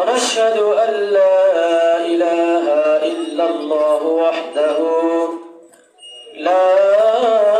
ونشهد أن لا إله إلا الله وحده لا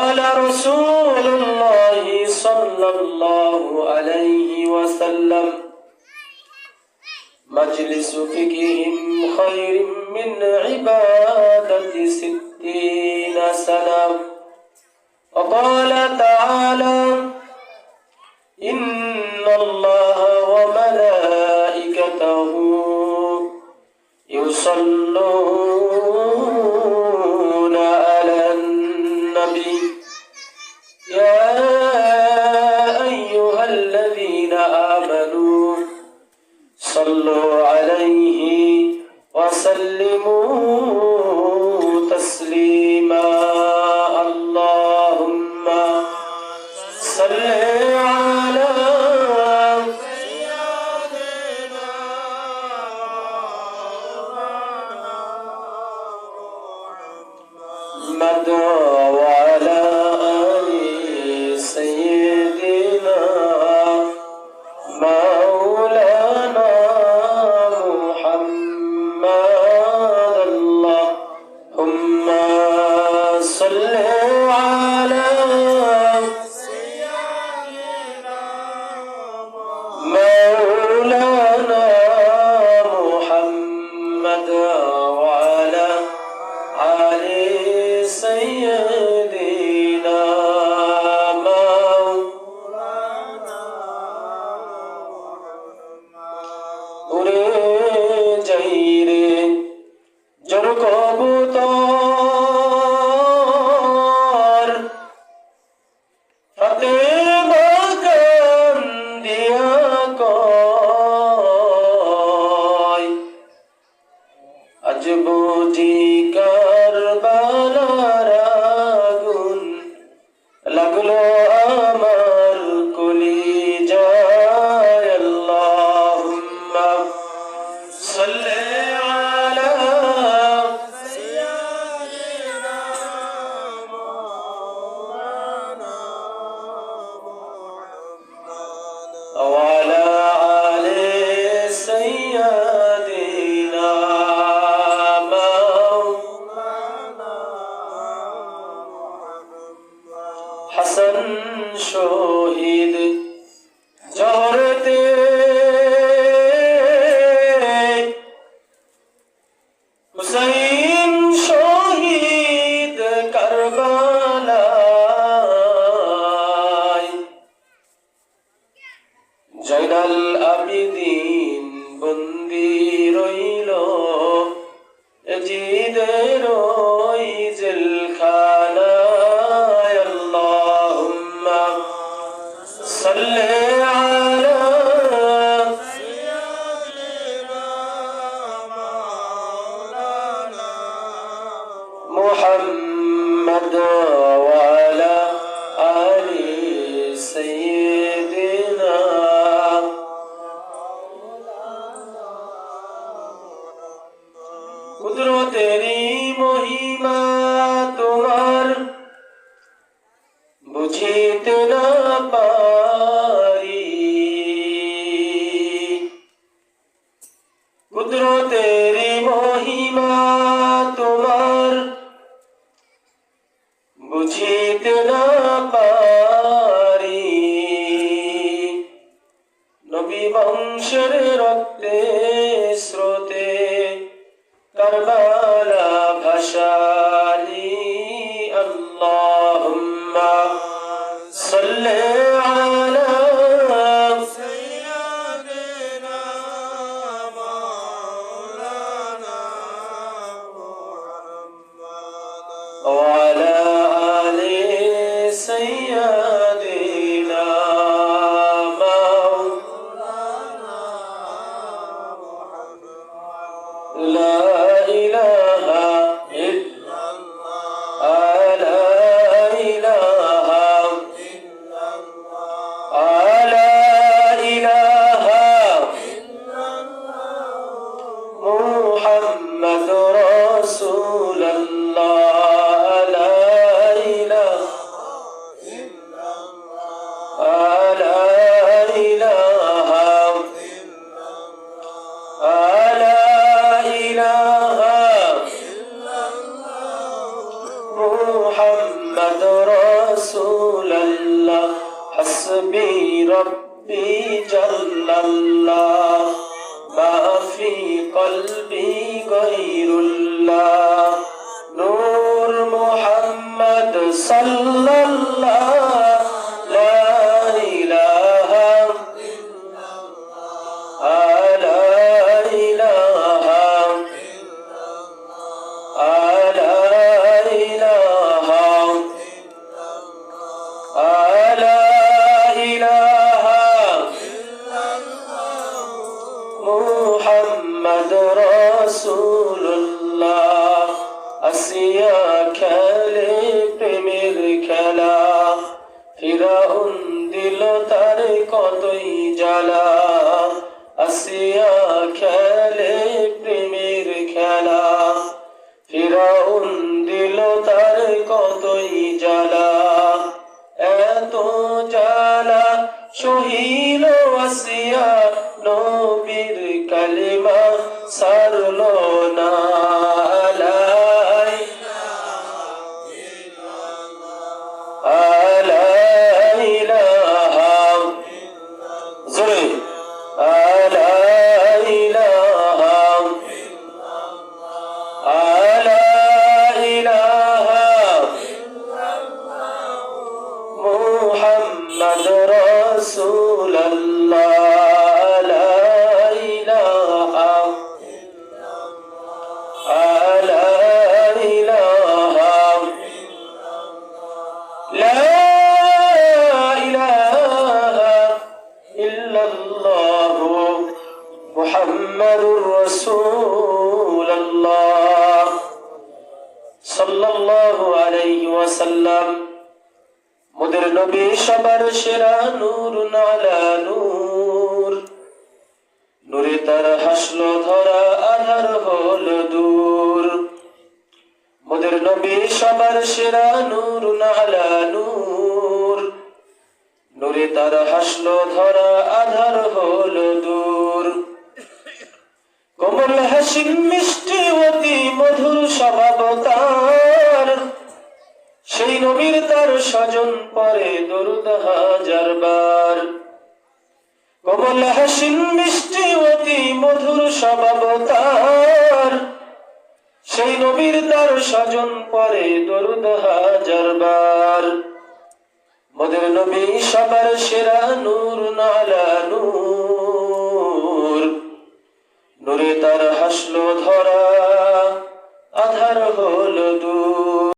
قال رسول الله صلى الله عليه وسلم مجلس فقه خير من عبادة ستين سنة. وقال تعالى وسلموا تسليما. اللهم صل على محمد. যাই জোর কবুতর। হাতে বাগান দিয়া কয় আজ বুঝি কারবালার محمد وعلى آل سيدنا قدر تیری مہیمہ تمہار بجھیت نہ پار নবী বংশের রক্তে স্রোতে কারবালা ভাসালি আল্লাহুম্মা। সাল্লি قلبي غير الله نور محمد صلى ফিরাউন দিল তার কতই জ্বালা আসিয়া খেলে প্রেমের নবী সবার সেরা নূর, নালা নূর। নূরে তার হাসলো, ধরা আধার হল দূর। মোদের নবী সবার সেরা নূর, নালা নূর। নূরে তার হাসলো, ধরা আধার হল দূর। কোমল হাসি মিষ্টি অতি মধুর স্বভাব তার সেই নবীর তার স্বজন পরে দরুদ হাজার বার। কোমল হাসিন মিষ্টি অতি মধুর স্বভাব তার সেই নবীর তার স্বজন পরে দরুদ হাজার বার। মোদের নবী সবার সেরা নূর নালা নূর। নূরে তার হাসলো ধরা, আধার হল দূর।